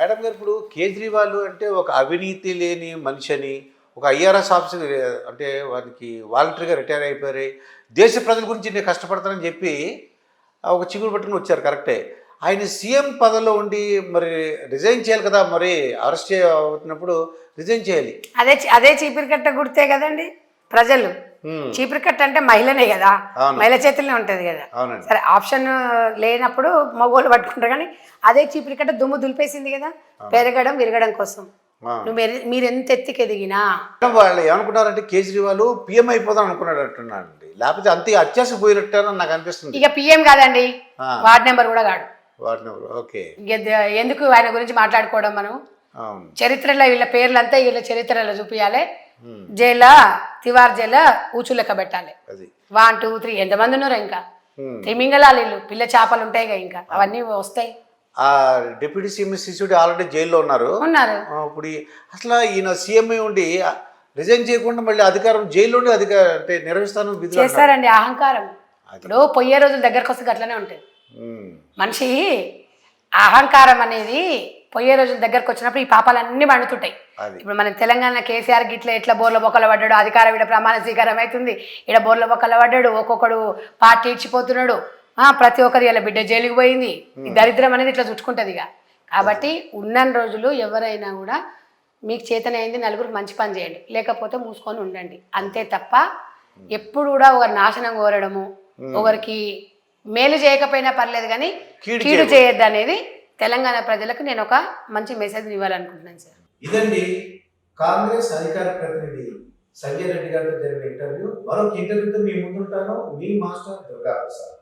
Madam గారు ఇప్పుడు కేజ్రీవాల్ అంటే ఒక అవినీతి లేని మనిషి అని ఒక ఐఆర్ఎస్ ఆఫీసర్ అంటే వారికి వాలంటరీగా రిటైర్ అయిపోయారు. దేశ ప్రజల గురించి నేను కష్టపడతానని చెప్పి ఒక చిగురు పట్టుకుని వచ్చారు కరెక్టే. ఆయన సీఎం పదవిలో ఉండి మరి రిజైన్ చేయాలి కదా మరి అరెస్ట్ అవుతున్నప్పుడు రిజైన్ చేయాలి. అదే అదే చీపిరి కట్ట గుర్తే కదండి ప్రజలు. చీపిరి కట్ట అంటే మహిళనే కదా. మహిళ చేతుల్లోనే ఉంటది కదా. సరే ఆప్షన్ లేనప్పుడు మగోళ్ళు పట్టుకుంటారు కానీ అదే చీపిరి కట్ట దుమ్ము దులిపేసింది కదా. పెరగడం విరగడం కోసం. నువ్వు మీరు- ఎంత ఎత్తికి ఎదిగినా. వాళ్ళు ఏమనుకున్నారంటే కేజ్రీవాల్ పీఎం అయిపోదాం అనుకున్నాడు లేకపోతే అంతే అత్యాస పోయినట్టారని నాకు అనిపిస్తుంది. ఇక పిఎం కాదండి. వార్డ్ నెంబర్ కూడా కాడు. వాటిని ఓకే. ఇక ద- ఎందుకు ఆయన గురించి మాట్లాడుకోవడం మనం? చరిత్రలో వీళ్ళ పేర్లంతా వీళ్ళ చరిత్రలో చూపించాలి హ్మ్. జైల్లో తివార్ జైల్లో ఊచు లెక్క పెట్టాలి. అది. వన్ టూ త్రీ ఎంతమంది ఉన్నారు ఇంకా? హ్మ్. తిమింగళాలు వీళ్ళు పిల్ల చేపలు ఉంటాయి కదా ఇంకా. అవన్నీ వస్తాయి. ఆ డిప్యూటీ సీఎం శిశుడి ఆల్రెడీ జైల్లో ఉన్నారు. ఉన్నారు. ఇప్పుడు అసలు ఈయన సీఎం ఉండి రిజైన్ చేయకుండా మళ్ళీ అధికారం జైల్లోనే అధికార అంటే నిర్వహిస్తాను. చేస్తారండి అహంకారం. ఇప్పుడు పొయ్యే రోజులు దగ్గరకు వస్తే అట్లనే ఉంటుంది. మనిషి అహంకారం అనేది పొయ్యే రోజుల దగ్గరకు వచ్చినప్పుడు ఈ పాపాలన్నీ మండుతుంటాయి ఇప్పుడు మన తెలంగాణ కేసీఆర్ గిట్ల ఎట్లా బోర్ల బొక్కల పడ్డాడు అధికారం ఈడ ప్రమాణ స్వీకారం అవుతుంది ఈడ బోర్ల బొక్కల పడ్డాడు ఒక్కొక్కడు పార్టీ ఇచ్చిపోతున్నాడు. ఆ, ప్రతి ఒక్కరు ఇలా బిడ్డ జైలుకి పోయింది. ఈ దరిద్రం అనేది ఇట్లా చుట్టుకుంటుంది ఇక. కాబట్టి ఉన్న రోజులు ఎవరైనా కూడా మీకు చేతనైంది నలుగురికి మంచి పని చేయండి. లేకపోతే మూసుకొని ఉండండి. అంతే తప్ప ఎప్పుడు కూడా ఒకరి నాశనం కోరడము ఒకరికి మేలు చేయకపోయినా పర్లేదు కానీ కీడు చేయొద్దు అనేది తెలంగాణ ప్రజలకు నేను ఒక మంచి మెసేజ్ ఇవ్వాలనుకుంటున్నాను సార్. ఇదండి కాంగ్రెస్ అధికార ప్రతినిధి సంజయ్ రెడ్డి గారితో జరిగిన ఇంటర్వ్యూ మరొక ఇంటర్వ్యూతో మీ ముందుంటాను. మీ మాస్టర్ దుర్గా ప్రసాద్